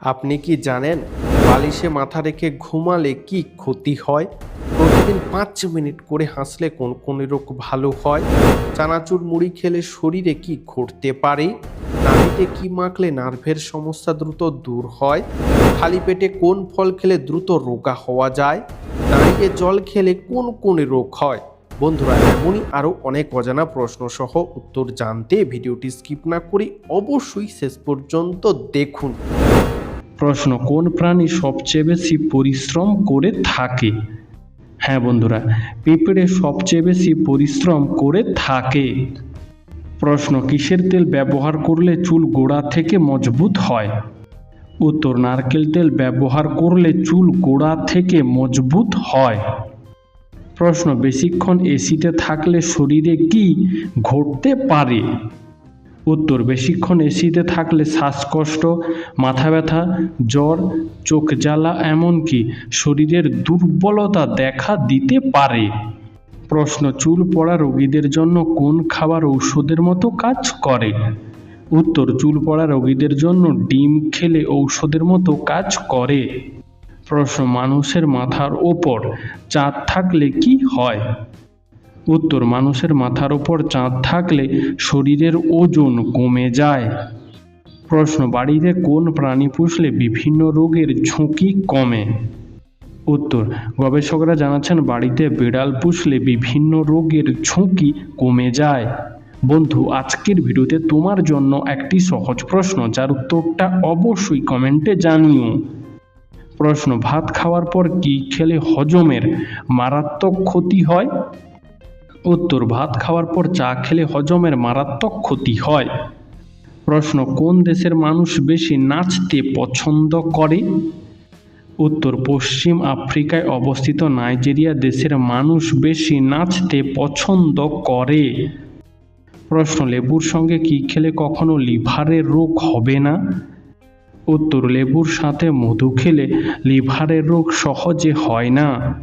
আপনি কি জানেন বালিশে মাথা রেখে ঘুমালে কি ক্ষতি হয়? প্রতিদিন পাঁচ মিনিট করে হাসলে কোন কোন রোগ ভালো হয়? চানাচুর মুড়ি খেলে শরীরে কি ঘটতে পারে? নাভিতে কি মাখলে নার্ভের সমস্যা দ্রুত দূর হয়? খালি পেটে কোন ফল খেলে দ্রুত রোগা হওয়া যায়? দাঁড়িয়ে জল খেলে কোন কোন রোগ হয়? বন্ধুরা, এমনই আরও অনেক অজানা প্রশ্ন সহ উত্তর জানতে ভিডিওটি স্কিপ না করে অবশ্যই শেষ পর্যন্ত দেখুন। প্রশ্ন, কোন প্রাণী সবচেয়ে বেশি পরিশ্রম করে থাকে? হ্যাঁ বন্ধুরা, পিঁপড়ে সবচেয়ে বেশি পরিশ্রম করে থাকে। প্রশ্ন, কিসের তেল ব্যবহার করলে চুল গোড়া থেকে মজবুত হয়? উত্তর, নারকেল তেল ব্যবহার করলে চুল গোড়া থেকে মজবুত হয়। প্রশ্ন, বেশিক্ষণ এসিতে থাকলে শরীরে কি ঘটতে পারে? উত্তর, বেশিক্ষণ এসিতে থাকলে শ্বাসকষ্ট মাথা ব্যথা জ্বর, চোখ জ্বালা এমনকি শরীরের দুর্বলতা দেখা দিতে পারে। প্রশ্ন, চুল পড়া রোগীদের জন্য কোন খাবার ঔষধের মতো কাজ করে? উত্তর, চুল পড়া রোগীদের জন্য ডিম খেলে ঔষধের মতো কাজ করে। প্রশ্ন, মানুষের মাথার ওপর চাঁদ থাকলে কি হয়? উত্তর, মানুষের মাথার ওপর চাঁদ থাকলে শরীরের ওজন কমে যায়। প্রশ্ন, বাড়িতে কোন প্রাণী পুষলে বিভিন্ন রোগের ঝুঁকি কমে? উত্তর, গবেষকরা জানাচ্ছেন বাড়িতে বিড়াল পুষলে বিভিন্ন রোগের ঝুঁকি কমে যায়। বন্ধু, আজকের ভিডিওতে তোমার জন্য একটি সহজ প্রশ্ন, যার উত্তরটা অবশ্যই কমেন্টে জানিও। প্রশ্ন, ভাত খাওয়ার পর কি খেলে হজমের মারাত্মক ক্ষতি হয়? উত্তর, ভাত খাওয়ার পর চা খেলে হজমের মারাত্মক ক্ষতি হয়। প্রশ্ন, কোন দেশের মানুষ বেশি নাচতে পছন্দ করে? উত্তর, পশ্চিম আফ্রিকায় অবস্থিত নাইজেরিয়া দেশের মানুষ বেশি নাচতে পছন্দ করে। প্রশ্ন, লেবুর সঙ্গে কি খেলে কখনো লিভারের রোগ হবে না? উত্তর, লেবুর সাথে মধু খেলে লিভারের রোগ সহজে হয় না।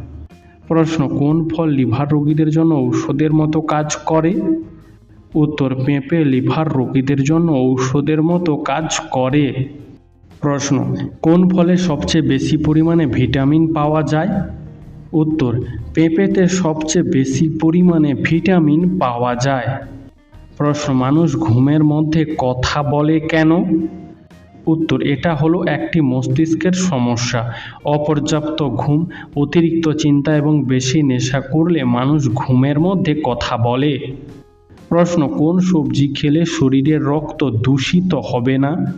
প্রশ্ন, কোন ফল লিভার রোগীদের জন্য ঔষধের মতো কাজ করে? উত্তর, পেঁপে লিভার রোগীদের জন্য ঔষধের মতো কাজ করে। প্রশ্ন, কোন ফলে সবচেয়ে বেশি পরিমাণে ভিটামিন পাওয়া যায়? উত্তর, পেঁপেতে সবচেয়ে বেশি পরিমাণে ভিটামিন পাওয়া যায়। প্রশ্ন, মানুষ ঘুমের মধ্যে কথা বলে কেন? উত্তর, এটা হলো একটি মস্তিষ্কের সমস্যা। অপর্যাপ্ত ঘুম, অতিরিক্ত চিন্তা এবং বেশি নেশা করলে মানুষ ঘুমের মধ্যে কথা বলে। প্রশ্ন, কোন সবজি খেলে শরীরের রক্ত দূষিত হবে না?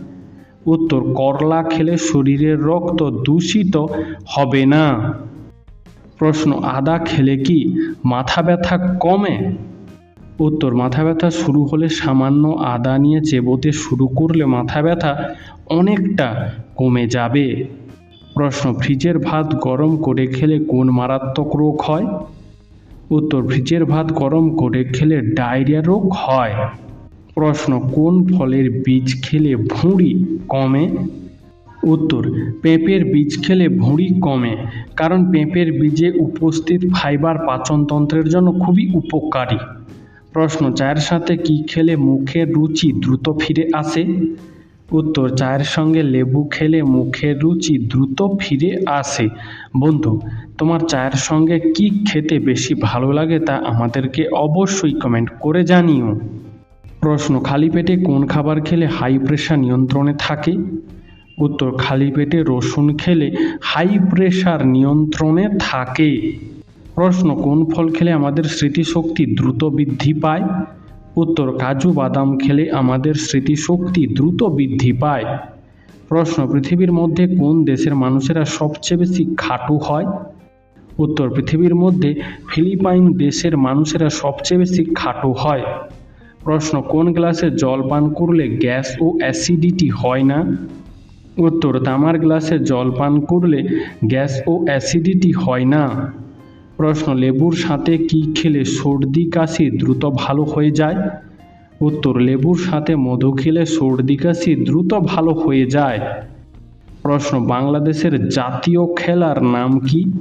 উত্তর, করলা খেলে শরীরের রক্ত দূষিত হবে না। প্রশ্ন, আদা খেলে কি মাথা ব্যথা কমে? উত্তর, মাথা ব্যথা শুরু হলে সামান্য আদা নিয়ে চেবোতে শুরু করলে মাথা ব্যথা অনেকটা কমে যাবে। প্রশ্ন, ফ্রিজের ভাত গরম করে খেলে কোন মারাত্মক রোগ হয়? উত্তর, ফ্রিজের ভাত গরম করে খেলে ডায়রিয়া রোগ হয়। প্রশ্ন, কোন ফলের বীজ খেলে ভুঁড়ি কমে? উত্তর, পেঁপের বীজ খেলে ভুঁড়ি কমে, কারণ পেঁপের বীজে উপস্থিত ফাইবার পাচনতন্ত্রের জন্য খুবই উপকারী। প্রশ্ন, চায়ের সাথে কি খেলে মুখের রুচি দ্রুত ফিরে আসে? উত্তর, চায়ের সঙ্গে লেবু খেলে মুখের রুচি দ্রুত ফিরে আসে। বন্ধু, তোমার চায়ের সঙ্গে কি খেতে বেশি ভালো লাগে তা আমাদেরকে অবশ্যই কমেন্ট করে জানিও। প্রশ্ন, খালি পেটে কোন খাবার খেলে হাই প্রেশার নিয়ন্ত্রণে থাকে? উত্তর, খালি পেটে রসুন খেলে হাই প্রেশার নিয়ন্ত্রণে থাকে। প্রশ্ন, কোন ফল খেলে আমাদের স্মৃতিশক্তি দ্রুত বৃদ্ধি পায়? উত্তর, কাজু বাদাম খেলে আমাদের স্মৃতিশক্তি দ্রুত বৃদ্ধি পায়। প্রশ্ন, পৃথিবীর মধ্যে কোন দেশের মানুষেরা সবচেয়ে বেশি খাটু হয়? উত্তর, পৃথিবীর মধ্যে ফিলিপাইন দেশের মানুষেরা সবচেয়ে বেশি খাটু হয়। প্রশ্ন, কোন গ্লাসে জল পান করলে গ্যাস ও অ্যাসিডিটি হয় না? উত্তর, তামার গ্লাসে জল পান করলে গ্যাস ও অ্যাসিডিটি হয় না। প্রশ্ন, লেবুর সাথে কি খেলে সর্দি কাশি দ্রুত ভালো হয়ে যায়? উত্তর, লেবুর সাথে মধু খেলে সর্দি কাশি দ্রুত ভালো হয়ে যায়। প্রশ্ন, বাংলাদেশের জাতীয় খেলার নাম কি?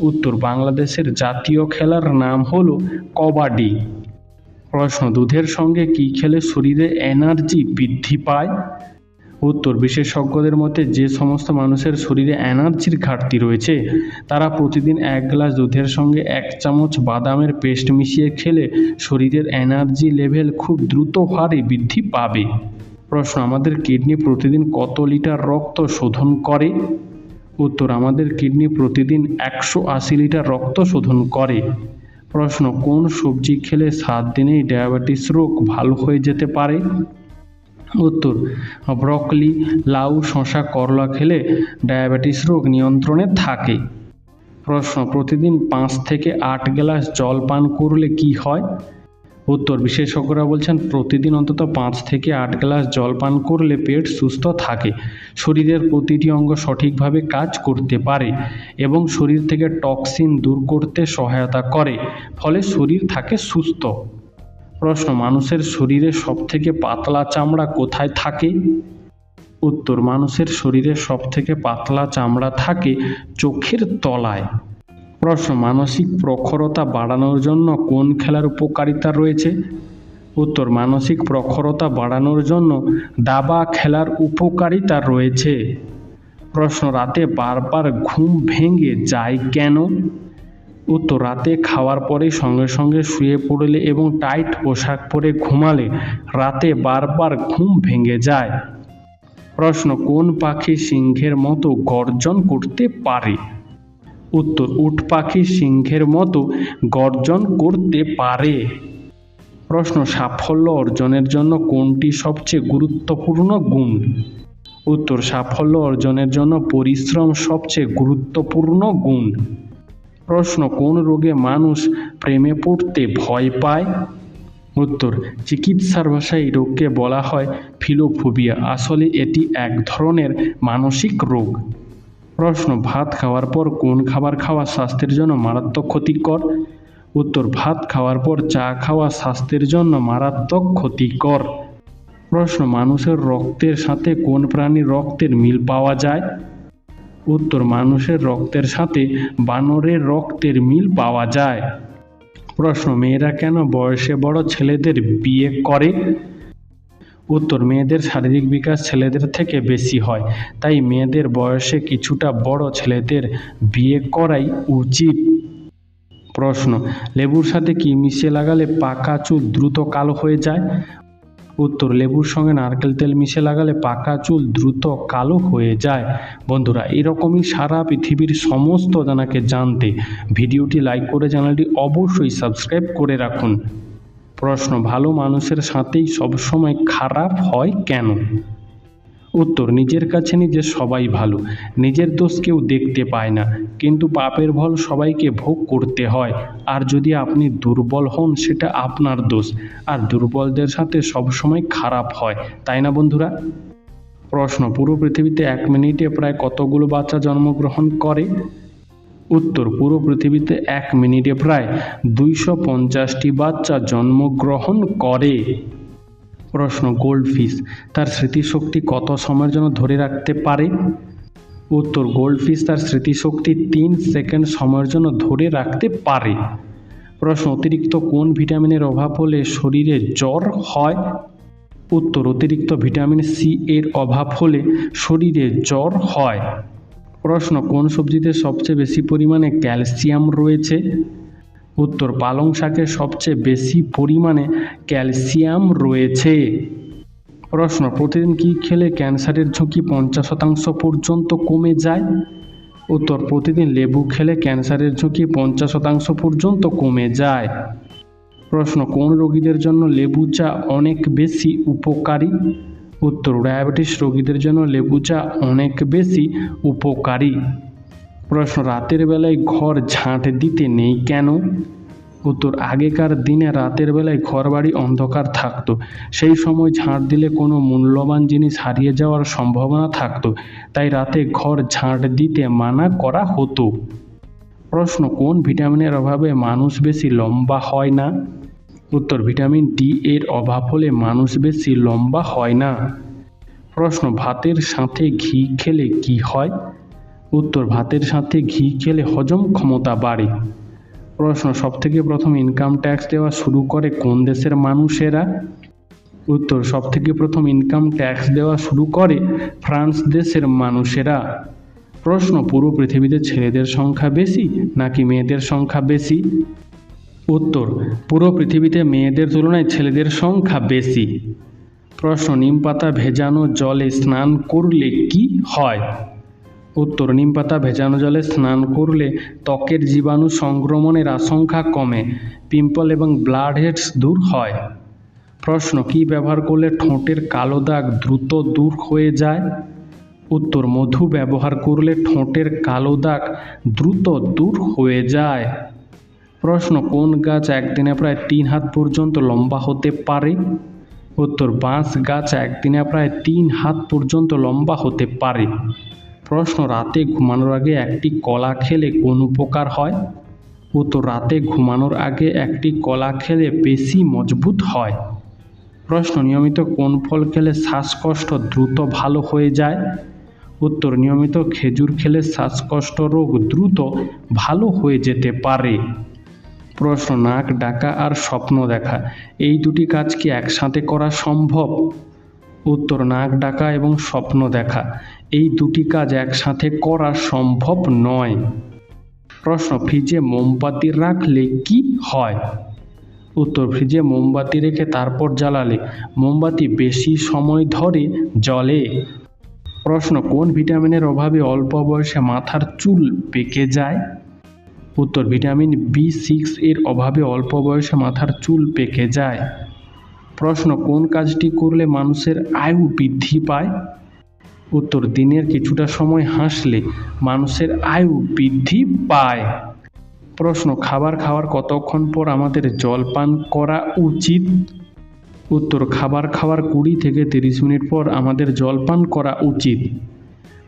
উত্তর, বাংলাদেশের জাতীয় খেলার নাম হলো কবাডি। প্রশ্ন, দুধের সঙ্গে কি খেলে শরীরে এনার্জি বৃদ্ধি পায়? উত্তর, বিশেষজ্ঞদের মতে যে সমস্ত মানুষের শরীরে এনার্জির ঘাটতি রয়েছে, তারা প্রতিদিন এক গ্লাস দুধের সঙ্গে এক চামচ বাদামের পেস্ট মিশিয়ে খেলে শরীরের এনার্জি লেভেল খুব দ্রুত হারে বৃদ্ধি পাবে। প্রশ্ন, আমাদের কিডনি প্রতিদিন কত লিটার রক্ত শোধন করে? উত্তর, আমাদের কিডনি প্রতিদিন একশো আশি লিটার রক্ত শোধন করে। প্রশ্ন, কোন সবজি খেলে সাত দিনেই ডায়াবেটিস রোগ ভালো হয়ে যেতে পারে? উত্তর, ব্রকলি, লাউ, শসা, করলা খেলে ডায়াবেটিস রোগ নিয়ন্ত্রণে থাকে। প্রশ্ন, প্রতিদিন পাঁচ থেকে আট গ্লাস জল পান করলে কি হয়? উত্তর, বিশেষজ্ঞরা বলছেন, প্রতিদিন অন্তত পাঁচ থেকে আট গ্লাস জল পান করলে পেট সুস্থ থাকে। শরীরের প্রতিটি অঙ্গ সঠিকভাবে কাজ করতে পারে এবং শরীর থেকে টক্সিন দূর করতে সহায়তা করে, ফলে শরীর থাকে সুস্থ। প্রশ্ন, মানুষের শরীরে সবথেকে পাতলা চামড়া কোথায় থাকে? উত্তর, মানুষের শরীরে সবথেকে পাতলা চামড়া থাকে চোখের তলায়। প্রশ্ন, মানসিক প্রখরতা বাড়ানোর জন্য কোন খেলার উপকারিতা রয়েছে? উত্তর, মানসিক প্রখরতা বাড়ানোর জন্য দাবা খেলার উপকারিতা রয়েছে। প্রশ্ন, রাতে বারবার ঘুম ভেঙে যায় কেন? উত্তর রাতে খাওয়ার পরে সঙ্গে সঙ্গে শুয়ে পড়লে এবং টাইট পোশাক পরে ঘুমালে, রাতে বারবার ঘুম ভেঙে যায়। প্রশ্ন, কোন পাখি সিংহের মতো গর্জন করতে পারে? উত্তর, উট পাখি সিংহের মতো গর্জন করতে পারে। প্রশ্ন, সাফল্য অর্জনের জন্য কোনটি সবচেয়ে গুরুত্বপূর্ণ গুণ? উত্তর, সাফল্য অর্জনের জন্য পরিশ্রম সবচেয়ে গুরুত্বপূর্ণ গুণ। প্রশ্ন, কোন রোগে মানুষ প্রেমে পড়তে ভয় পায়? উত্তর, চিকিৎসার ভাষায় এই রোগকে বলা হয় ফিলোফোবিয়া। আসলে এটি এক ধরনের মানসিক রোগ। প্রশ্ন, ভাত খাওয়ার পর কোন খাবার খাওয়া স্বাস্থ্যের জন্য মারাত্মক ক্ষতিকর? উত্তর, ভাত খাওয়ার পর চা খাওয়া স্বাস্থ্যের জন্য মারাত্মক ক্ষতিকর। প্রশ্ন, মানুষের রক্তের সাথে কোন প্রাণীর রক্তের মিল পাওয়া যায়? উত্তর মানুষের রক্তের সাথে বানরের রক্তের মিল পাওয়া যায়। প্রশ্ন, মেয়েরা কেন বয়সে বড় ছেলেদের বিয়ে করে? উত্তর, মেয়েদের শারীরিক বিকাশ ছেলেদের থেকে বেশি হয়, তাই মেয়েদের বয়সে কিছুটা বড় ছেলেদের বিয়ে করাই উচিত। প্রশ্ন, লেবুর সাথে কি মিশিয়ে লাগালে পাকা চুল দ্রুত কালো হয়ে যায়? উত্তর লেবুর সঙ্গে নারকেল তেল মিশে লাগালে পাকা চুল দ্রুত কালো হয়ে যায়। বন্ধুরা, এরকমই সারা পৃথিবীর সমস্ত জানাকে জানতে ভিডিওটি লাইক করে চ্যানেলটি অবশ্যই সাবস্ক্রাইব করে রাখুন। প্রশ্ন, ভালো মানুষের সাথেই সবসময় খারাপ হয় কেন? উত্তর, নিজের কাছে নিজে সবাই ভালো, নিজের দোষ কেউ দেখতে পায় না, কিন্তু পাপের ফল সবাইকে ভোগ করতে হয়, আর যদি আপনি দুর্বল হন সেটা আপনার দোষ, আর দুর্বলদের সাথে সবসময় খারাপ হয়, তাই না বন্ধুরা? প্রশ্ন, পুরো পৃথিবীতে এক মিনিটে প্রায় কতগুলো বাচ্চা জন্মগ্রহণ করে? উত্তর, পুরো পৃথিবীতে এক মিনিটে প্রায় দুইশো পঞ্চাশটি বাচ্চা জন্মগ্রহণ করে। প্রশ্ন গোল্ডফিশ তার স্মৃতিশক্তি কত সময়ের জন্য ধরে রাখতে পারে? উত্তর গোল্ডফিশ তার স্মৃতিশক্তি তিন সেকেন্ড সময়ের জন্য ধরে রাখতে পারে। প্রশ্ন, অতিরিক্ত কোন ভিটামিনের অভাব হলে শরীরে জ্বর হয়? উত্তর, অতিরিক্ত ভিটামিন সি এর অভাব হলে শরীরে জ্বর হয়। প্রশ্ন, কোন সবজিতে সবচেয়ে বেশি পরিমাণে ক্যালসিয়াম রয়েছে? উত্তর পালং শাকে সবচেয়ে বেশি পরিমাণে ক্যালসিয়াম রয়েছে। প্রশ্ন, প্রতিদিন কী খেলে ক্যান্সারের ঝুঁকি পঞ্চাশ শতাংশ পর্যন্ত কমে যায়? উত্তর, প্রতিদিন লেবু খেলে ক্যান্সারের ঝুঁকি পঞ্চাশ শতাংশ পর্যন্ত কমে যায়। প্রশ্ন, কোন রোগীদের জন্য লেবু চা অনেক বেশি উপকারী? উত্তর, ডায়াবেটিস রোগীদের জন্য লেবু চা অনেক বেশি উপকারী। প্রশ্ন, রাতের বেলায় ঘর ঝাঁট দিতে নেই কেন? উত্তর, আগেকার দিনে রাতের বেলায় ঘরবাড়ি অন্ধকার থাকতো। সেই সময় ঝাঁট দিলে কোনো মূল্যবান জিনিস হারিয়ে যাওয়ার সম্ভাবনা থাকতো। তাই রাতে ঘর ঝাঁট দিতে মানা করা হতো। প্রশ্ন, কোন ভিটামিনের অভাবে মানুষ বেশি লম্বা হয় না? উত্তর, ভিটামিন ডি এর অভাব হলে মানুষ বেশি লম্বা হয় না। প্রশ্ন, ভাতের সাথে ঘি খেলে কি হয়? উত্তর, ভাতের সাথে ঘি খেলে হজম ক্ষমতা বাড়ে। প্রশ্ন, সবথেকে প্রথম ইনকাম ট্যাক্স দেওয়া শুরু করে কোন দেশের মানুষেরা? উত্তর, সবথেকে প্রথম ইনকাম ট্যাক্স দেওয়া শুরু করে ফ্রান্স দেশের মানুষেরা। প্রশ্ন, পুরো পৃথিবীতে ছেলেদের সংখ্যা বেশি নাকি মেয়েদের সংখ্যা বেশি? উত্তর, পুরো পৃথিবীতে মেয়েদের তুলনায় ছেলেদের সংখ্যা বেশি। প্রশ্ন, নিম পাতা ভেজানো জলে স্নান করলে কি হয়? উত্তর নিম পাতা ভেজানো জলে স্নান করলে ত্বকের জীবাণু সংক্রমণের আশঙ্কা কমে, পিম্পল এবং ব্লাড হেডস দূর হয়। প্রশ্ন, কি ব্যবহার করলে ঠোঁটের কালো দাগ দ্রুত দূর হয়ে যায়? উত্তর, মধু ব্যবহার করলে ঠোঁটের কালো দাগ দ্রুত দূর হয়ে যায়। প্রশ্ন, কোন গাছ একদিনে প্রায় তিন হাত পর্যন্ত লম্বা হতে পারে? উত্তর, বাঁশ গাছ একদিনে প্রায় তিন হাত পর্যন্ত লম্বা হতে পারে। প্রশ্ন, রাতে ঘুমানোর আগে একটি কলা খেলে কোন উপকার হয়? উত্তর, রাতে ঘুমানোর আগে একটি কলা খেলে বেশি মজবুত হয়। প্রশ্ন, নিয়মিত কোন ফল খেলে শ্বাসকষ্ট দ্রুত ভালো হয়ে যায়? উত্তর, নিয়মিত খেজুর খেলে শ্বাসকষ্ট রোগ দ্রুত ভালো হয়ে যেতে পারে। প্রশ্ন, নাক, ডাকা আর স্বপ্ন দেখা, এই দুটি কাজ কি একসাথে করা সম্ভব? উত্তর, নাক, ডাকা এবং স্বপ্ন দেখা এই দুটি কাজ একসাথে করা সম্ভব নয়। প্রশ্ন, ফ্রিজে মোমবাতি রাখলে কি হয়? উত্তর, ফ্রিজে মোমবাতি রেখে তারপর জ্বালালে, মোমবাতি বেশি সময় ধরে জ্বলে। প্রশ্ন, কোন ভিটামিনের অভাবে অল্প বয়সে মাথার চুল পেকে যায়? উত্তর, ভিটামিন বি সিক্স এর অভাবে অল্প বয়সে মাথার চুল পেকে যায়। প্রশ্ন, কোন কাজটি করলে মানুষের আয়ু বৃদ্ধি পায়? উত্তর, দিনের কিছুটা সময় হাসলে মানুষের আয়ু বৃদ্ধি পায়। প্রশ্ন, খাবার খাওয়ার কতক্ষণ পর আমাদের জল পান করা উচিত? উত্তর, খাবার খাওয়ার কুড়ি থেকে তিরিশ মিনিট পর আমাদের জল পান করা উচিত।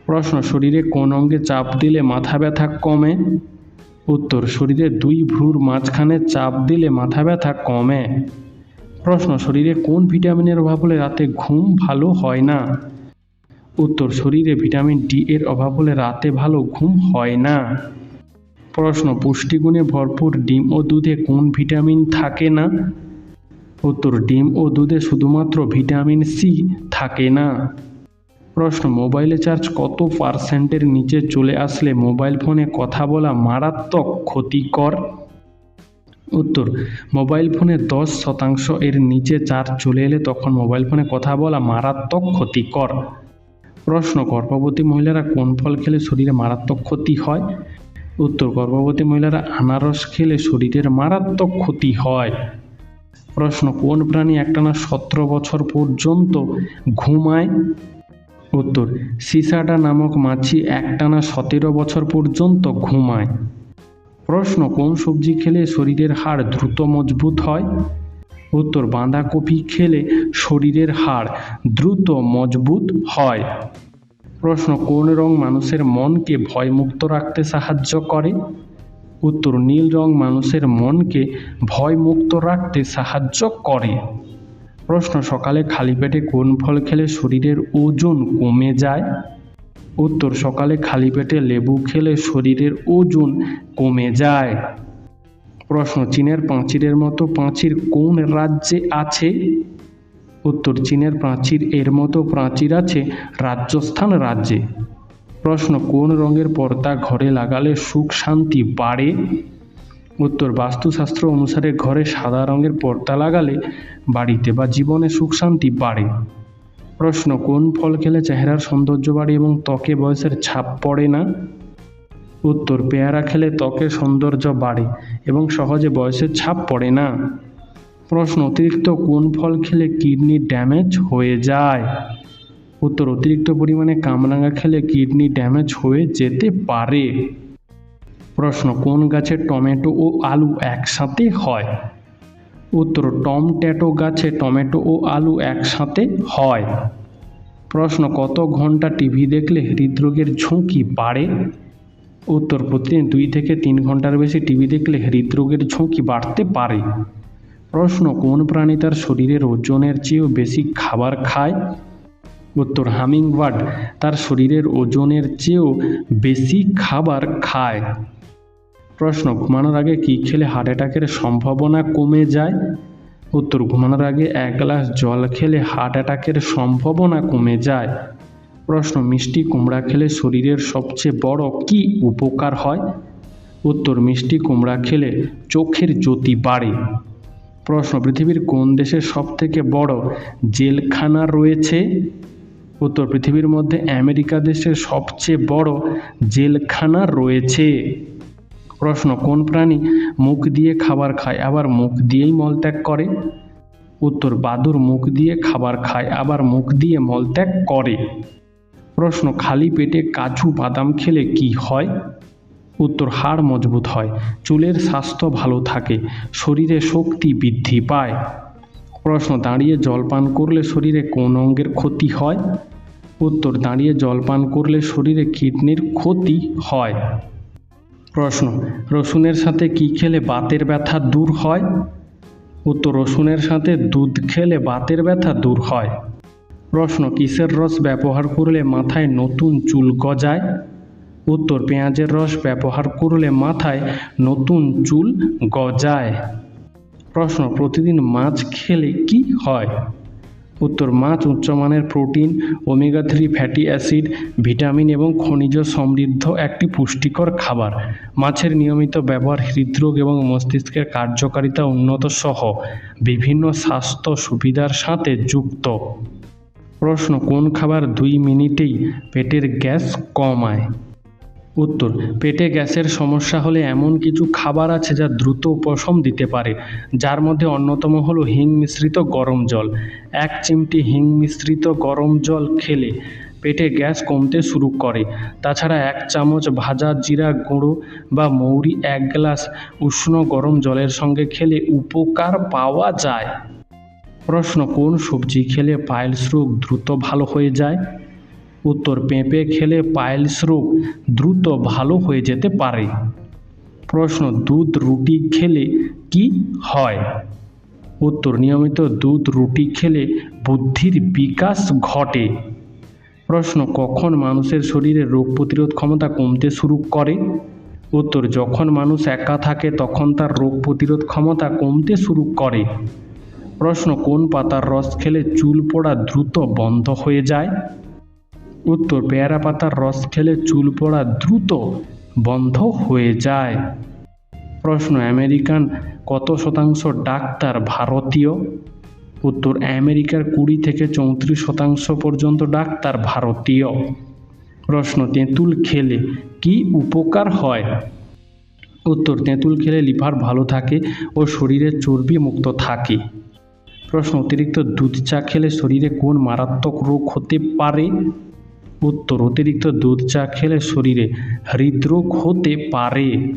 প্রশ্ন, শরীরে কোন অঙ্গে চাপ দিলে মাথা ব্যথা কমে? উত্তর, শরীরে দুই ভ্রুর মাঝখানে চাপ দিলে মাথা ব্যথা কমে। প্রশ্ন, শরীরে কোন ভিটামিনের অভাব হলে রাতে ঘুম ভালো হয় না? উত্তর, শরীরে ভিটামিন ডি এর অভাব হলে রাতে ভালো ঘুম হয় না। প্রশ্ন, পুষ্টিগুণে ভরপুর ডিম ও দুধে কোন ভিটামিন থাকে না? উত্তর, ডিম ও দুধে শুধুমাত্র ভিটামিন সি থাকে না। প্রশ্ন, মোবাইলে চার্জ কত পার্সেন্টের নিচে চলে আসলে মোবাইল ফোনে কথা বলা মারাত্মক ক্ষতিকর? উত্তর, মোবাইল ফোনে দশ শতাংশ এর নিচে চার্জ চলে এলে তখন মোবাইল ফোনে কথা বলা মারাত্মক ক্ষতিকর। প্রশ্ন, গর্ভবতী মহিলারা কোন ফল খেলে শরীরে মারাত্মক ক্ষতি হয়? উত্তর, গর্ভবতী মহিলারা আনারস খেলে শরীরের মারাত্মক ক্ষতি হয়। প্রশ্ন, কোন প্রাণী একটানা সতেরো বছর পর্যন্ত ঘুমায়? উত্তর, সিসাডা নামক মাছি একটানা সতেরো বছর পর্যন্ত ঘুমায়। প্রশ্ন, কোন সবজি খেলে শরীরের হাড় দ্রুত মজবুত হয়? উত্তর, বাঁধাকপি খেলে শরীরের হাড় দ্রুত মজবুত হয়। প্রশ্ন, কোন রং মানুষের মনকে ভয়মুক্ত রাখতে সাহায্য করে? উত্তর, নীল রং মানুষের মনকে ভয়মুক্ত রাখতে সাহায্য করে। প্রশ্ন, সকালে খালি পেটে কোন ফল খেলে শরীরের ওজন কমে যায়? উত্তর, সকালে খালি পেটে লেবু খেলে শরীরের ওজন কমে যায়। প্রশ্ন, চীনের প্রাচীরের মতো প্রাচীর কোন রাজ্যে আছে? উত্তর, চীনের প্রাচীর এর মতো প্রাচীর আছে রাজস্থান রাজ্যে। প্রশ্ন, কোন রঙের পর্দা ঘরে লাগালে সুখ শান্তি বাড়ে? উত্তর, বাস্তুশাস্ত্র অনুসারে ঘরে সাদা রঙের পর্দা লাগালে বাড়িতে বা জীবনে সুখ শান্তি বাড়ে। প্রশ্ন, কোন ফল খেলে চেহারার সৌন্দর্য বাড়ে এবং ত্বকে বয়সের ছাপ পড়ে না? উত্তর, পেয়ারা খেলে ত্বকের সৌন্দর্য বাড়ে এবং সহজে বয়সের ছাপ পড়ে না। প্রশ্ন, অতিরিক্ত কোন ফল খেলে কিডনি ড্যামেজ হয়ে যায়? উত্তর, অতিরিক্ত পরিমাণে কামরাঙা খেলে কিডনি ড্যামেজ হয়ে যেতে পারে। প্রশ্ন, কোন গাছে টমেটো ও আলু একসাথে হয়? উত্তর টমট্যাটো গাছে টমেটো ও আলু একসাথে হয়। প্রশ্ন, কত ঘণ্টা টিভি দেখলে হৃদরোগের ঝুঁকি বাড়ে? উত্তর প্রতিদিন দুই থেকে তিন ঘণ্টার বেশি টিভি দেখলে হৃদরোগের ঝুঁকি বাড়তে পারে। প্রশ্ন, কোন প্রাণী তার শরীরের ওজনের চেয়েও বেশি খাবার খায়? উত্তর হামিংবার্ড তার শরীরের ওজনের চেয়েও বেশি খাবার খায়। প্রশ্ন, ঘুমানোর আগে কী খেলে হার্ট অ্যাটাকের সম্ভাবনা কমে যায়? উত্তর, ঘুমানোর আগে এক গ্লাস জল খেলে হার্ট অ্যাটাকের সম্ভাবনা কমে যায়। প্রশ্ন, মিষ্টি কুমড়া খেলে শরীরের সবচেয়ে বড় কি উপকার হয়? উত্তর, মিষ্টি কুমড়া খেলে চোখের জ্যোতি বাড়ে। প্রশ্ন, পৃথিবীর কোন দেশে সবথেকে বড় জেলখানা রয়েছে? উত্তর, পৃথিবীর মধ্যে আমেরিকা দেশের সবচেয়ে বড় জেলখানা রয়েছে। প্রশ্ন, কোন প্রাণী মুখ দিয়ে খাবার খায়, আবার মুখ দিয়েই মলত্যাগ করে? উত্তর, বাদুর মুখ দিয়ে খাবার খায়, আবার মুখ দিয়ে মলত্যাগ করে। প্রশ্ন, খালি পেটে কাজু বাদাম খেলে কি হয়? উত্তর, হাড় মজবুত হয়, চুলের স্বাস্থ্য ভালো থাকে, শরীরে শক্তি বৃদ্ধি পায়। প্রশ্ন, দাঁড়িয়ে জল পান করলে শরীরে কোন অঙ্গের ক্ষতি হয়? উত্তর, দাঁড়িয়ে জল পান করলে শরীরে কিডনির ক্ষতি হয়। প্রশ্ন, রসুনের সাথে কি খেলে বাতের ব্যথা দূর হয়? উত্তর, রসুনের সাথে দুধ খেলে বাতের ব্যথা দূর হয়। প্রশ্ন, কিসের রস ব্যবহার করলে মাথায় নতুন চুল গজায়? উত্তর, পেঁয়াজের রস ব্যবহার করলে মাথায় নতুন চুল গজায়। প্রশ্ন, প্রতিদিন মাছ খেলে কি হয়? উত্তর, মাছ উচ্চমানের protein, omega three fatty acid, vitamin এবং খনিজ সমৃদ্ধ একটি পুষ্টিকর খাবার। মাছের নিয়মিত ব্যবহার হৃদরোগ এবং মস্তিষ্কের কার্যকারিতা উন্নত সহ বিভিন্ন স্বাস্থ্য সুবিধার সাথে যুক্ত। প্রশ্ন, কোন খাবার দুই মিনিটেই পেটের গ্যাস কমায় উত্তর, পেটে গ্যাসের সমস্যা হলে এমন কিছু খাবার আছে যা দ্রুত উপশম দিতে পারে, যার মধ্যে অন্যতম হলো হিং মিশ্রিত গরম জল। এক চিমটি হিং মিশ্রিত গরম জল খেলে পেটে গ্যাস কমতে শুরু করে। তাছাড়া এক চামচ ভাজা জিরা গুঁড়ো বা মৌরি এক গ্লাস উষ্ণ গরম জলের সঙ্গে খেলে উপকার পাওয়া যায়। প্রশ্ন, কোন সবজি খেলে পাইলস রোগ দ্রুত ভালো হয়ে যায়? উত্তর, পেঁপে খেলে পাইলস রোগ দ্রুত ভালো হয়ে যেতে পারে। প্রশ্ন, দুধ রুটি খেলে কি হয়? উত্তর, নিয়মিত দুধ রুটি খেলে বুদ্ধির বিকাশ ঘটে। প্রশ্ন, কখন মানুষের শরীরে রোগ প্রতিরোধ ক্ষমতা কমতে শুরু করে? উত্তর, যখন মানুষ একা থাকে তখন তার রোগ প্রতিরোধ ক্ষমতা কমতে শুরু করে। প্রশ্ন, কোন পাতার রস খেলে চুল পড়া দ্রুত বন্ধ হয়ে যায়? উত্তর, পেয়ারা পাতার রস খেলে চুল পড়া দ্রুত বন্ধ হয়ে যায়। প্রশ্ন, আমেরিকান কত শতাংশ ডাক্তার ভারতীয়? উত্তর, আমেরিকার কুড়ি থেকে চৌত্রিশ শতাংশ পর্যন্ত ডাক্তার ভারতীয়। প্রশ্ন, তেঁতুল খেলে কি উপকার হয়? উত্তর, তেঁতুল খেলে লিভার ভালো থাকে ও শরীরে চর্বি মুক্ত থাকে। প্রশ্ন, অতিরিক্ত দুধ চা খেলে শরীরে কোন মারাত্মক রোগ হতে পারে? উত্তর, অতিরিক্ত দুধ চা খেলে শরীরে হৃদরোগ হতে পারে।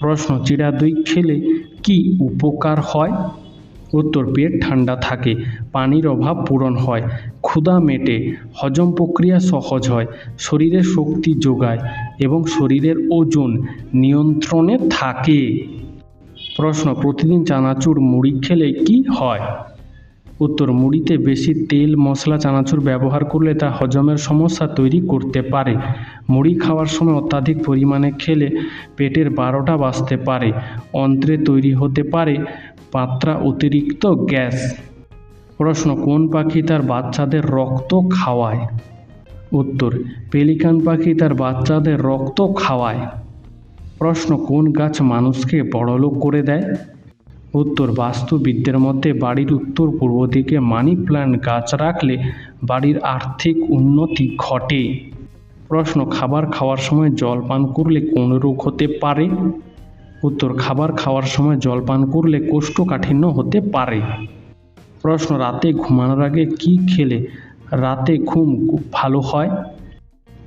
প্রশ্ন চিড়া দই খেলে কি উপকার হয়? উত্তর, পেট ঠান্ডা থাকে, পানির অভাব পূরণ হয়, ক্ষুধা মেটে, হজম প্রক্রিয়া সহজ হয়, শরীরে শক্তি যোগায় এবং শরীরের ওজন নিয়ন্ত্রণে থাকে। প্রশ্ন, প্রতিদিন চানাচুর মুড়ি খেলে কি হয়? উত্তর, মুড়িতে বেশি তেল, মশলা, চানাচুর ব্যবহার করলে তা হজমের সমস্যা তৈরি করতে পারে। মুড়ি খাওয়ার সময় অত্যাধিক পরিমাণে খেলে পেটের বারোটা বাজতে পারে। অন্ত্রে তৈরি হতে পারে পাত্রা অতিরিক্ত গ্যাস। প্রশ্ন, কোন পাখি তার বাচ্চাদের রক্ত খাওয়ায়? উত্তর, পেলিকান পাখি তার বাচ্চাদের রক্ত খাওয়ায়। প্রশ্ন, কোন গাছ মানুষকে বড়লোক করে দেয়? উত্তর বাস্তুবিদদের মধ্যে বাড়ির উত্তর পূর্ব দিকে মানি প্ল্যান্ট গাছ রাখলে বাড়ির আর্থিক উন্নতি ঘটে। প্রশ্ন, খাবার খাওয়ার সময় জল পান করলে কোন রোগ হতে পারে? উত্তর, খাবার খাওয়ার সময় জল পান করলে কোষ্ঠকাঠিন্য হতে পারে। প্রশ্ন, রাতে ঘুমানোর আগে কি খেলে রাতে ঘুম খুব ভালো হয়?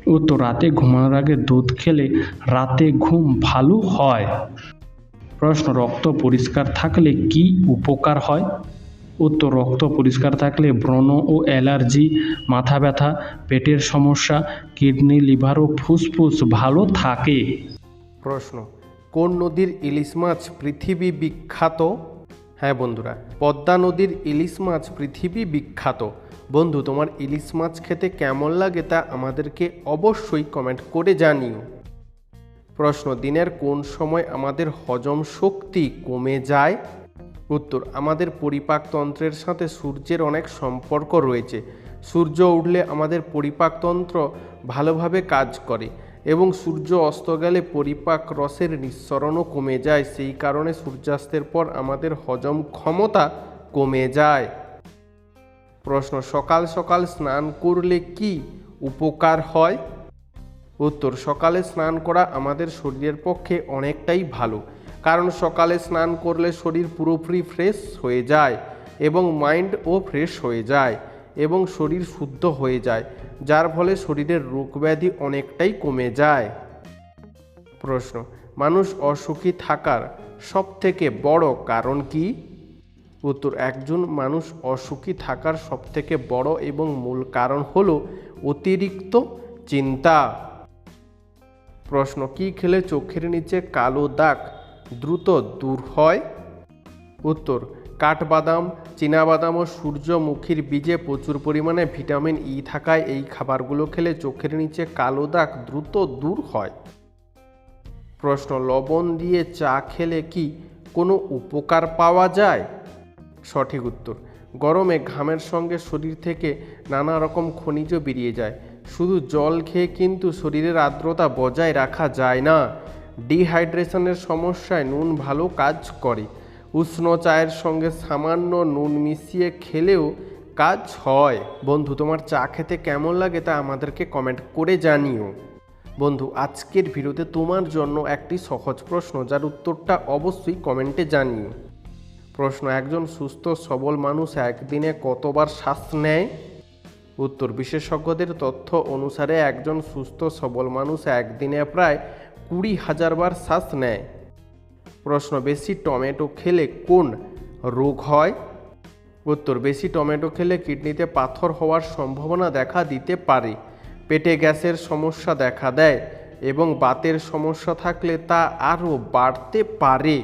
উত্তর, রাতে ঘুমানোর আগে দুধ খেলে রাতে ঘুম ভালো হয়। প্রশ্ন, রক্ত পরিষ্কার থাকলে কি উপকার হয়? উত্তর, রক্ত পরিষ্কার থাকলে ব্রণ ও অ্যালার্জি, মাথা ব্যথা, পেটের সমস্যা, কিডনি, লিভার ও ফুসফুস ভালো থাকে। প্রশ্ন, কোন নদীর ইলিশ মাছ পৃথিবী বিখ্যাত? হ্যাঁ বন্ধুরা, পদ্মা নদীর ইলিশ মাছ পৃথিবী বিখ্যাত। বন্ধু, তোমার ইলিশ মাছ খেতে কেমন লাগে তা আমাদেরকে অবশ্যই কমেন্ট করে জানিও। প্রশ্ন, দিনের কোন সময় আমাদের হজম শক্তি কমে যায়? উত্তর, আমাদের পরিপাকতন্ত্রের সাথে সূর্যের অনেক সম্পর্ক রয়েছে। সূর্য উঠলে আমাদের পরিপাকতন্ত্র ভালোভাবে কাজ করে এবং সূর্য অস্ত গেলে পরিপাক রসের নিঃসরণও কমে যায়। সেই কারণে সূর্যাস্তের পর আমাদের হজম ক্ষমতা কমে যায়। প্রশ্ন, সকাল সকাল স্নান করলে কি উপকার হয়? উত্তর, সকালে স্নান করা আমাদের শরীরের পক্ষে অনেকটাই ভালো। কারণ সকালে স্নান করলে শরীর পুরোপুরি ফ্রেশ হয়ে যায় এবং মাইন্ডও ফ্রেশ হয়ে যায় এবং শরীর শুদ্ধ হয়ে যায়, যার ফলে শরীরের রোগ ব্যাধি অনেকটাই কমে যায়। প্রশ্ন, মানুষ অসুখী থাকার সবথেকে বড় কারণ কি? উত্তর, একজন মানুষ অসুখী থাকার সবথেকে বড় এবং মূল কারণ হলো অতিরিক্ত চিন্তা। প্রশ্ন, কি খেলে চোখের নিচে কালো দাগ দ্রুত দূর হয়? উত্তর, কাঠবাদাম, চীনাবাদাম ও সূর্যমুখীর বীজে প্রচুর পরিমাণে ভিটামিন ই থাকায় এই খাবারগুলো খেলে চোখের নিচে কালো দাগ দ্রুত দূর হয়। প্রশ্ন, লবণ দিয়ে চা খেলে কি কোনো উপকার পাওয়া যায়? সঠিক উত্তর, গরমে ঘামের সঙ্গে শরীর থেকে নানা রকম খনিজ বেরিয়ে যায়। শুধু জল খেয়ে কিন্তু শরীরের আর্দ্রতা বজায় রাখা যায় না। ডিহাইড্রেশনের সমস্যায় নুন ভালো কাজ করে। উষ্ণ চায়ের সঙ্গে সামান্য নুন মিশিয়ে খেলেও কাজ হয়। বন্ধু, তোমার চা খেতে কেমন লাগে তা আমাদেরকে কমেন্ট করে জানিও। বন্ধু, আজকের ভিডিওতে তোমার জন্য একটি সহজ প্রশ্ন, যার উত্তরটা অবশ্যই কমেন্টে জানিও। প্রশ্ন, একজন সুস্থ সবল মানুষ একদিনে কতবার শ্বাস নেয়? উত্তর, বিশেষজ্ঞদের তথ্য অনুসারে একজন সুস্থ সবল মানুষ একদিনে প্রায় কুড়ি হাজার বার শ্বাস নেয়। প্রশ্ন, বেশি টমেটো খেলে কোন রোগ হয়? উত্তর, বেশি টমেটো খেলে কিডনিতে পাথর হওয়ার সম্ভাবনা দেখা দিতে পারে। পেটে গ্যাসের সমস্যা দেখা দেয় এবং বাতের সমস্যা থাকলে তা আরও বাড়তে পারে।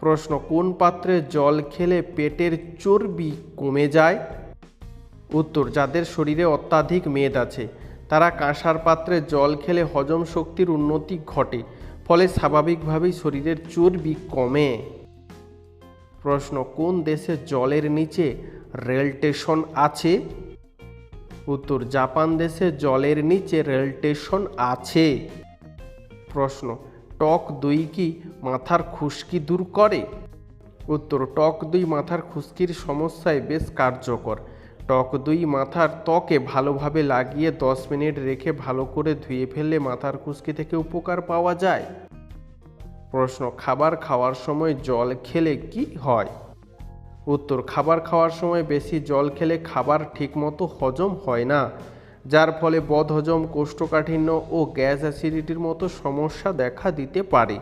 প্রশ্ন, কোন পাত্রে জল খেলে পেটের চর্বি কমে যায়? উত্তর, যাদের শরীরে অত্যাধিক মেদ আছে, তারা কাঁসার পাত্রে জল খেলে হজম শক্তির উন্নতি ঘটে, ফলে স্বাভাবিকভাবেই শরীরের চর্বি কমে। প্রশ্ন, কোন দেশে জলের নিচে রেল স্টেশন আছে? উত্তর, জাপান দেশে জলের নিচে রেল স্টেশন আছে। প্রশ্ন, টক দই কি মাথার খুশকি দূর করে? উত্তর, টক দই মাথার খুশকির সমস্যায় বেশ কার্যকর। টক দই মাথার ত্বকে ভালোভাবে লাগিয়ে দশ মিনিট রেখে ভালো করে ধুয়ে ফেললে মাথার খুশকি থেকে উপকার পাওয়া যায়। প্রশ্ন, খাবার খাওয়ার সময় জল খেলে কি হয়? উত্তর, খাবার খাওয়ার সময় বেশি জল খেলে খাবার ঠিকমতো হজম হয় না, যার ফলে বদহজম, কোষ্ঠকাঠিন্য ও গ্যাস অ্যাসিডিটির মতো সমস্যা দেখা দিতে পারে।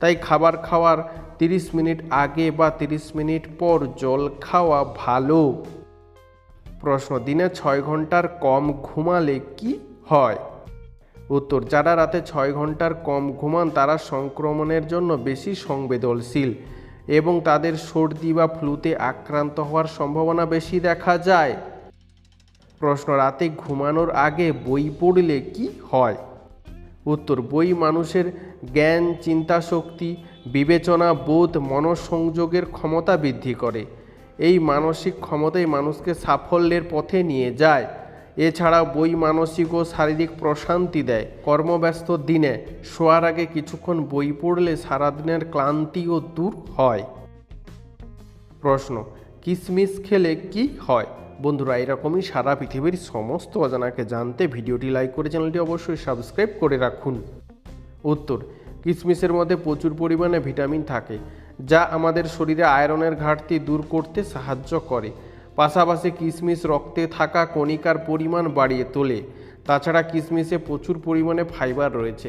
তাই খাবার খাওয়ার 30 মিনিট আগে বা 30 মিনিট পর জল খাওয়া ভালো। প্রশ্ন, দিনে ছয় ঘণ্টার কম ঘুমালে কি হয়? উত্তর, যারা রাতে ছয় ঘণ্টার কম ঘুমান, তারা সংক্রমণের জন্য বেশি সংবেদনশীল এবং তাদের সর্দি বা ফ্লুতে আক্রান্ত হওয়ার সম্ভাবনা বেশি দেখা যায়। প্রশ্ন, রাতে ঘুমানোর আগে বই পড়লে কি হয়? উত্তর, বই মানুষের জ্ঞান চিন্তা শক্তি বিবেচনা, বোধ, মনঃসংযোগের ক্ষমতা বৃদ্ধি করে। এই মানসিক ক্ষমতাই মানুষকে সাফল্যের পথে নিয়ে যায়। এছাড়া বই মানসিক ও শারীরিক প্রশান্তি দেয়। কর্মব্যস্ত দিনে শোয়ার আগে কিছুক্ষণ বই পড়লে সারাদিনের ক্লান্তিও দূর হয়। প্রশ্ন, কিসমিস খেলে কি হয়? বন্ধুরা, এরকমই সারা পৃথিবীর সমস্ত অজানাকে জানতে ভিডিওটি লাইক করে চ্যানেলটি অবশ্যই সাবস্ক্রাইব করে রাখুন। উত্তর, কিসমিসের মধ্যে প্রচুর পরিমাণে ভিটামিন থাকে। যা আমাদের শরীরে আয়রনের ঘাটতি দূর করতে সাহায্য করে। পাশাপাশি কিশমিশ রক্তে থাকা কণিকার পরিমাণ বাড়িয়ে তোলে। তাছাড়া কিশমিশে প্রচুর পরিমাণে ফাইবার রয়েছে,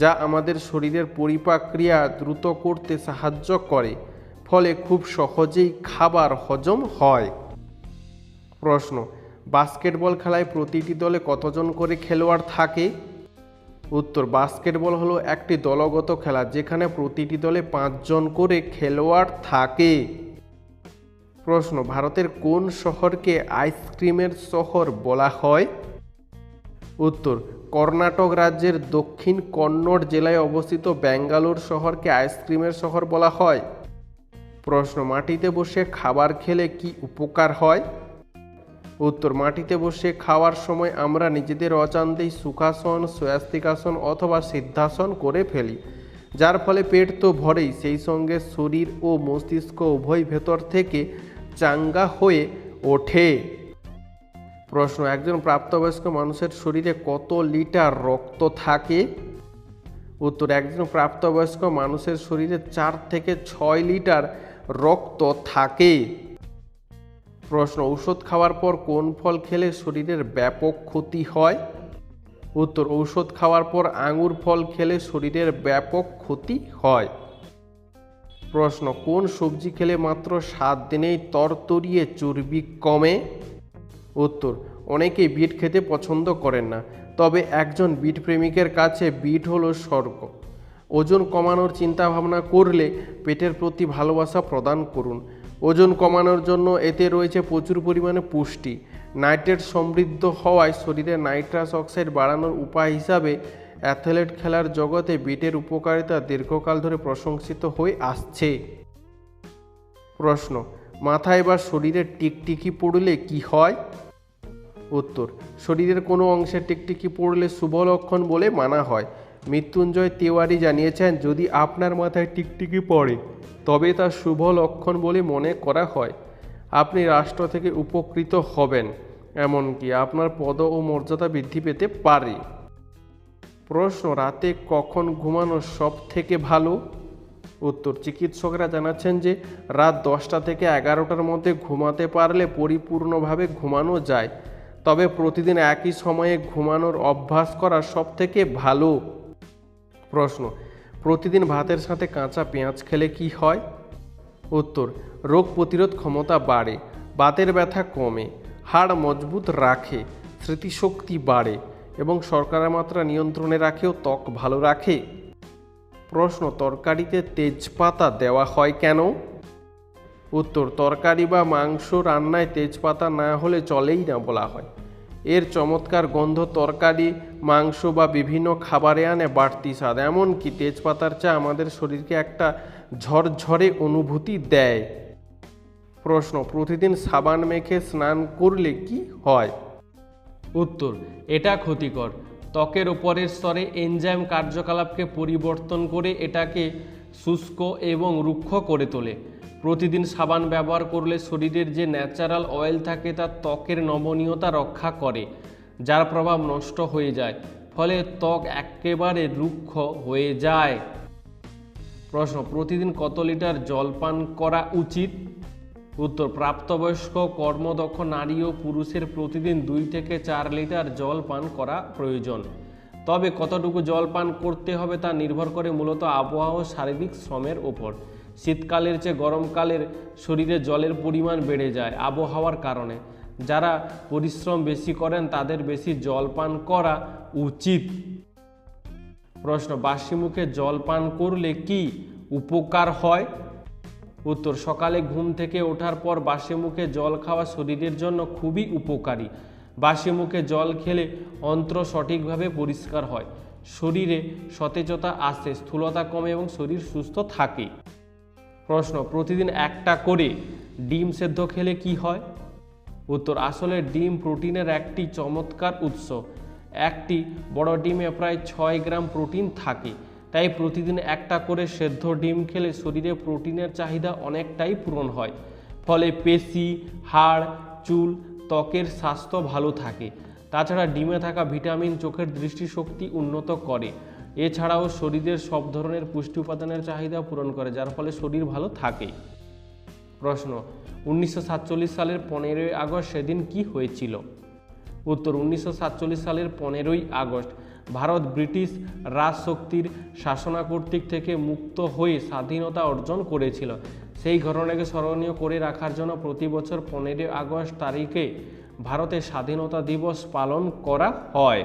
যা আমাদের শরীরের পরিপাক্রিয়া দ্রুত করতে সাহায্য করে, ফলে খুব সহজেই খাবার হজম হয়। প্রশ্ন, বাস্কেটবল খেলায় প্রতিটি দলে কতজন করে খেলোয়াড় থাকে? উত্তর বাস্কেটবল হলো একটি দলগত খেলা যেখানে প্রতিটি দলে পাঁচজন করে খেলোয়াড় থাকে। প্রশ্ন, ভারতের কোন শহরকে আইসক্রিমের শহর বলা হয়? উত্তর, কর্ণাটক রাজ্যের দক্ষিণ কন্নড় জেলায় অবস্থিত ব্যাঙ্গালোর শহরকে আইসক্রিমের শহর বলা হয়। প্রশ্ন, মাটিতে বসে খাবার খেলে কি উপকার হয়? উত্তর মাটিতে বসে খাওয়ার সময় আমরা নিজেদের অজান্তেই সুখাসন, স্বস্তিকাসন অথবা সিদ্ধাসন করে ফেলি। যার ফলে পেট তো ভরেই, সেই সঙ্গে শরীর ও মস্তিষ্ক উভয় ভেতর থেকে চাঙ্গা হয়ে ওঠে। প্রশ্ন, একজন প্রাপ্তবয়স্ক মানুষের শরীরে কত লিটার রক্ত থাকে? উত্তর, একজন প্রাপ্তবয়স্ক মানুষের শরীরে চার থেকে ছয় লিটার রক্ত থাকে। প্রশ্ন, ঔষধ খাওয়ার পর কোন ফল খেলে শরীরের ব্যাপক ক্ষতি হয়? উত্তর, ঔষধ খাওয়ার পর আঙুর ফল খেলে শরীরের ব্যাপক ক্ষতি হয়। প্রশ্ন, কোন সবজি খেলে মাত্র সাত দিনেই তরতরিয়ে চর্বি কমে? উত্তর, অনেকেই বিট খেতে পছন্দ করেন না, তবে একজন বিট প্রেমিকের কাছে বিট হলো স্বর্গ। ওজন কমানোর চিন্তাভাবনা করলে পেটের প্রতি ভালোবাসা প্রদান করুন। ওজন কমানোর জন্য এতে রয়েছে প্রচুর পরিমাণে পুষ্টি। নাইট্রেট সমৃদ্ধ হওয়ায় শরীরে নাইট্রাস অক্সাইড বাড়ানোর উপায় হিসাবে অ্যাথলেট খেলার জগতে বিটের উপকারিতা দীর্ঘকাল ধরে প্রশংসিত হয়ে আসছে। প্রশ্ন, মাথায় বা শরীরে টিকটিকি পড়লে কি হয়? উত্তর, শরীরের কোনো অংশে টিকটিকি পড়লে শুভ লক্ষণ বলে মানা হয়। মৃত্যুঞ্জয় তিওয়ারি জানিয়েছেন, যদি আপনার মাথায় টিকটিকি পড়ে তবে তা শুভ লক্ষণ বলে মনে করা হয়। আপনি রাষ্ট্র থেকে উপকৃত হবেন, এমনকি আপনার পদ ও মর্যাদা বৃদ্ধি পেতে পারে। প্রশ্ন, রাতে কখন ঘুমানো সব থেকে ভালো? উত্তর, চিকিৎসকরা জানাচ্ছেন যে, রাত দশটা থেকে এগারোটার মধ্যে ঘুমাতে পারলে পরিপূর্ণভাবে ঘুমানো যায়। তবে প্রতিদিন একই সময়ে ঘুমানোর অভ্যাস করা সব থেকে ভালো। প্রশ্ন প্রতিদিন ভাতের সাথে কাঁচা পেঁয়াজ খেলে কি হয়? উত্তর, রোগ প্রতিরোধ ক্ষমতা বাড়ে, বাতের ব্যথা কমে, হাড় মজবুত রাখে, স্মৃতিশক্তি বাড়ে এবং শর্করা মাত্রা নিয়ন্ত্রণে রাখেও ত্বক ভালো রাখে। প্রশ্ন, তরকারিতে তেজপাতা দেওয়া হয় কেন? উত্তর, তরকারি বা মাংস রান্নায় তেজপাতা না হলে চলেই না বলা হয়। এর চমৎকার গন্ধ তরকারি, মাংস বা বিভিন্ন খাবারে আনে বাড়তি স্বাদ। এমনকি তেজপাতার চা আমাদের শরীরকে একটা ঝরঝরে অনুভূতি দেয়। প্রশ্ন, প্রতিদিন সাবান মেখে স্নান করলে কি হয়? উত্তর, এটা ক্ষতিকর। ত্বকের ওপরের স্তরে এনজাইম কার্যকলাপকে পরিবর্তন করে এটাকে শুষ্ক এবং রুক্ষ করে তোলে। প্রতিদিন সাবান ব্যবহার করলে শরীরের যে ন্যাচারাল অয়েল থাকে তা ত্বকের নমনীয়তা রক্ষা করে, যার প্রভাব নষ্ট হয়ে যায়। ফলে ত্বক একেবারে রুক্ষ হয়ে যায়। প্রশ্ন, প্রতিদিন কত লিটার জল পান করা উচিত? উত্তর, প্রাপ্তবয়স্ক, কর্মদক্ষ নারী ও পুরুষের প্রতিদিন দুই থেকে চার লিটার জল পান করা প্রয়োজন। তবে কতটুকু জল পান করতে হবে তা নির্ভর করে মূলত আবহাওয়া ও শারীরিক শ্রমের ওপর। শীতকালের চেয়ে গরমকালের শরীরে জলের পরিমাণ বেড়ে যায় আবহাওয়ার কারণে। যারা পরিশ্রম বেশি করেন, তাদের বেশি জল পান করা উচিত। প্রশ্ন, বাসি মুখে জল পান করলে কি উপকার হয়? উত্তর, সকালে ঘুম থেকে ওঠার পর বাসি মুখে জল খাওয়া শরীরের জন্য খুবই উপকারী। বাসি মুখে জল খেলে অন্ত্র সঠিকভাবে পরিষ্কার হয়। শরীরে সতেজতা আসে, স্থূলতা কমে এবং শরীর সুস্থ থাকে। প্রশ্ন, প্রতিদিন একটা করে ডিম সেদ্ধ খেলে কি হয়? উত্তর, আসলে ডিম প্রোটিনের একটি চমৎকার উৎস। একটি বড় ডিমে প্রায় ছয় গ্রাম প্রোটিন থাকে। তাই প্রতিদিন একটা করে সেদ্ধ ডিম খেলে শরীরে প্রোটিনের চাহিদা অনেকটাই পূরণ হয়। ফলে পেশি, হাড়, চুল, ত্বকের স্বাস্থ্য ভালো থাকে। তাছাড়া ডিমে থাকা ভিটামিন, চোখের দৃষ্টিশক্তি উন্নত করে। এছাড়াও শরীরের সব ধরনের পুষ্টি উপাদানের চাহিদা পূরণ করে, যার ফলে শরীর ভালো থাকে প্রশ্ন, উনিশশো সাতচল্লিশ সালের পনেরোই আগস্ট সেদিন কি হয়েছিল? উত্তর, উনিশশো সাতচল্লিশ সালের পনেরোই আগস্ট, ভারত ব্রিটিশ রাজশক্তির শাসনা কর্তৃক থেকে মুক্ত হয়ে স্বাধীনতা অর্জন করেছিল। সেই ঘটনাকে স্মরণীয় করে রাখার জন্য প্রতি বছর পনেরোই আগস্ট তারিখে ভারতের স্বাধীনতা দিবস পালন করা হয়।